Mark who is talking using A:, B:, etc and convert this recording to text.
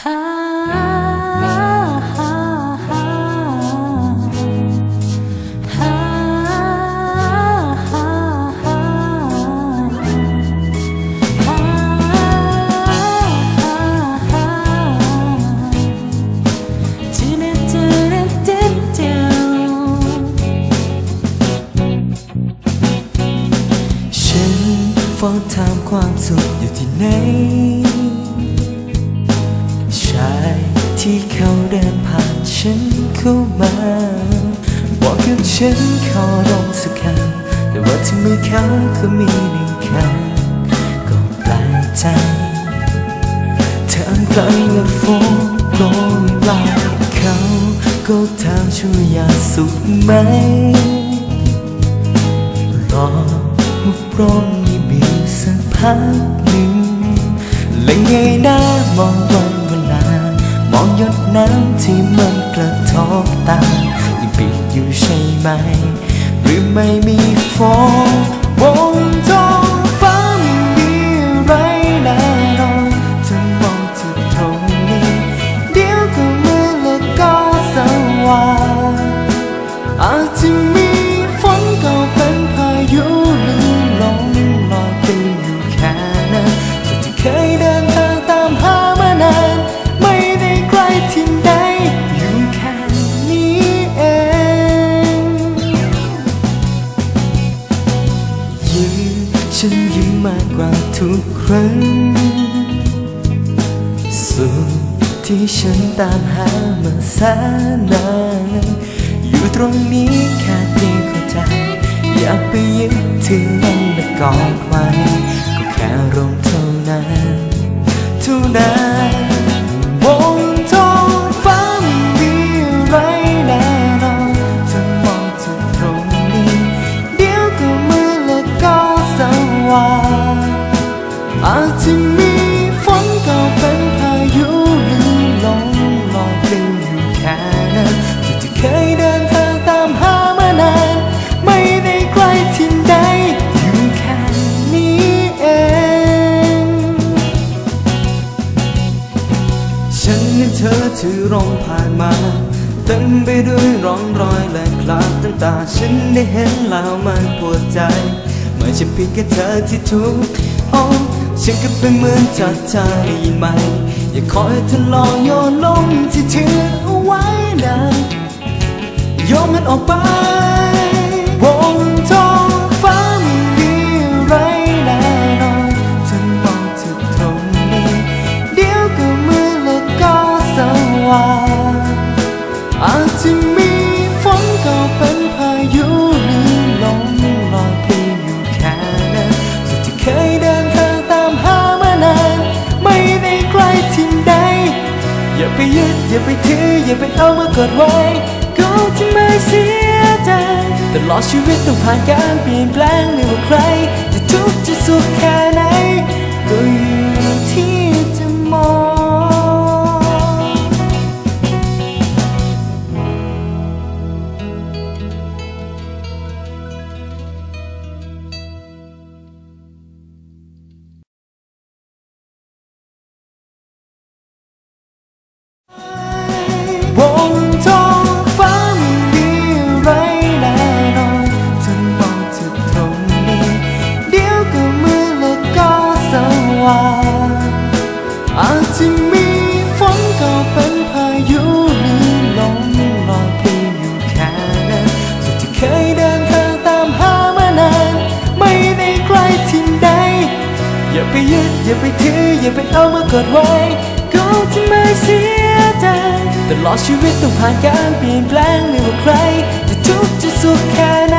A: เฝ้าถามความสุขอยู่ที่ไหนายที่เขาเดินผ่านฉันเข้ามา บอกกับฉันขอร้องสักคำแต่ว่าที่มือเขาก็มีหนึ่งคำก็แปลกใจเธออันไกลและฝนโปรยปลายเขาก็ถามช่วยอยากสุขไหมรอมุกร้องยีบีสักพักหนึ่งและไงหน้ามองวันเวลาม องหยดน้ำที่มันกระทบตายังปีกอยู่ใช่ไหม หรือไม่มีฝน ครั้ง สุขที่ฉันตามหามาแสนนานอยู่ตรงนี้แค่เพียงเข้าใจ อยากไปยึดถือมันและกอดไว้ อาจจะมีฝนก็เป็นพายุลื่นลมลอยไปอยู่แค่นั้นที่เคยเดินทางตามหามานาน ไม่ได้ไกลที่ใดอยู่แค่นี้เอง ฉันและเธอถือร่มผ่านมาเต็มไปด้วยร่องรอยและคราบน้ำตาฉันได้เห็นแล้วมันปวดใจเมื่อฉันเพียงแค่เธอที่ทุกข์โอ้ ฉันก็เป็นเหมือนจากเธอได้ยินไหมอย่าคอยทดลองโยนลงที่ถือเอาไว้นะโยนมันออกไป เอามากอดไว้ก็จะไม่เสียใจตลอดชีวิตต้องผ่านการเปลี่ยนแปลงไม่ว่าใคร จะทุกข์จะสุขแค่ไหน ไปยึดอย่าไปถืออย่าไปเอามากอดไว้ก็จะไม่เสียใจตลอดชีวิตต้องผ่านการเปลี่ยนแปลงไม่ว่าใครจะทุกข์จะสุขแค่